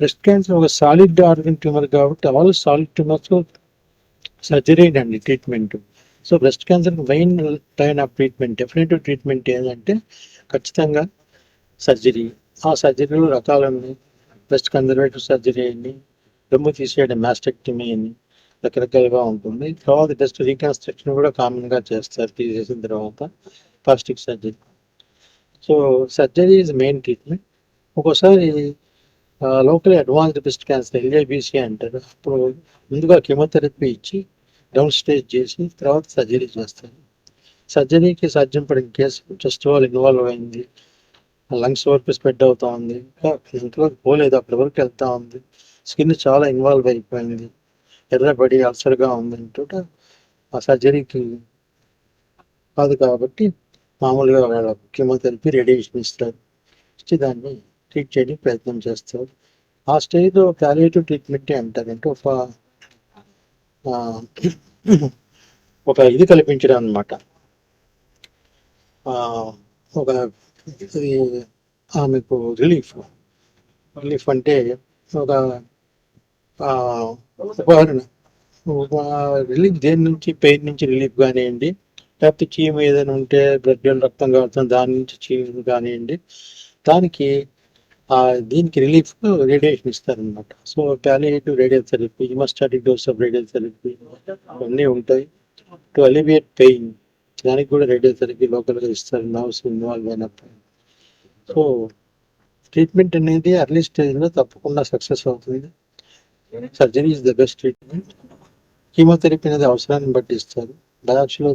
Breast cancer ఒక solid organ tumour కాబట్టి all solid tumours surgery అండి treatment so breast cancer main line of treatment definitive treatment ఏంటంటే ఖచ్చితంగా surgery ఆ సర్జరీలో రకాలు ఉన్నాయి బ్రెస్ట్ కన్జర్వేటివ్ సర్జరీ అని రొమ్ము తీసేయడం మ్యాస్టెక్టమీ అని రకరకాలుగా ఉంటుంది. తర్వాత జస్ట్ రీకన్స్ట్రక్షన్ కూడా కామన్గా చేస్తారు తీసేసిన తర్వాత plastic surgery so surgery is main treatment ఒక్కోసారి local advanced breast cancer LABC అంటారు. అప్పుడు ముందుగా కెమోథెరపీ ఇచ్చి డౌన్ స్టేజ్ చేసి తర్వాత సర్జరీ చేస్తారు. సర్జరీకి సర్జన్ పడిన కేసు జస్ట్ వాళ్ళు ఇన్వాల్వ్ అయింది. లంగ్స్ వరకు స్ప్రెడ్ అవుతా ఉంది. ఇంకా ఇంతవరకు పోలేదు. అప్పటి వరకు వెళ్తా ఉంది. స్కిన్ చాలా ఇన్వాల్వ్ అయిపోయింది. ఎర్రబడి అల్సర్గా ఉంది అంటుంటే. ఆ సర్జరీకి కాదు కాబట్టి మామూలుగా వాళ్ళ కెమోథెరపీ రేడియేషన్ ఇస్తారు. ఇచ్చి దాన్ని ట్రీట్ చేయడానికి ప్రయత్నం చేస్తారు ఆ స్టేజ్లో ప్యాలియేటివ్ ట్రీట్మెంట్ అంటారు? అంటే ఒక ఒక ఇది కల్పించడం అనమాట ఒక ఆమెకు రిలీఫ్ రిలీఫ్ అంటే ఒక ఉదాహరణ రిలీఫ్ దేని నుంచి? పెయిన్ నుంచి రిలీఫ్ కానివ్వండి లేకపోతే చీమ ఏదైనా ఉంటే బ్లడ్ రక్తం కారుతుంది దాని నుంచి చీము కానివ్వండి దానికి దీనికి రిలీఫ్ రేడియేషన్ ఇస్తారనమాట so palliative radial therapy haemostatic dose of radial therapy అన్నీ ఉంటాయి. టు అలివియేట్ పెయిన్ దానికి కూడా రేడియల్ థెరపీ లోకల్గా ఇస్తారు నర్వ్స్ ఇన్వాల్వ్ అయినప్పుడు సో ట్రీట్మెంట్ అనేది అర్లీ స్టేజ్లో తప్పకుండా సక్సెస్ అవుతుంది. Surgery is the best treatment chemotherapy అనేది అవసరాన్ని బట్టి ఇస్తారు. బయాప్సీలో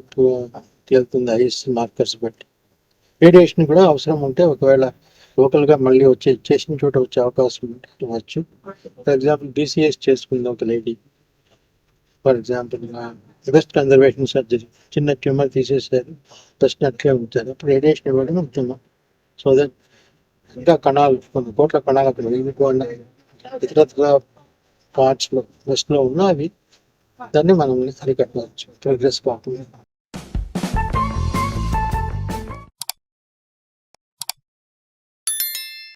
తేలుతుంది ఐఎస్ మార్కర్స్ బట్టి. రేడియేషన్ కూడా అవసరం ఉంటే ఒకవేళ లోకల్గా మళ్ళీ వచ్చే చేసిన చోట వచ్చే అవకాశం ఉండవచ్చు ఫర్ ఎగ్జాంపుల్ బీసీఎస్ చేసుకుంది ఒక lady for example breast conservation surgery చిన్న ట్యూమర్ తీసేసారు బ్రెస్ట్ అట్లే ఉంచారు. అప్పుడు రేడియేషన్ ఇవ్వడం ఉత్తమం సో దట్ ఇంకా కణాలు కొన్ని కోట్ల కణాలు అక్కడ వెళ్ళిపోయిన ఇతరత్ర పార్ట్స్లో బ్రెస్ట్లో ఉన్న అవి దాన్ని మనం అరికట్టవచ్చు. ప్రోగ్రెస్ కాకుండా.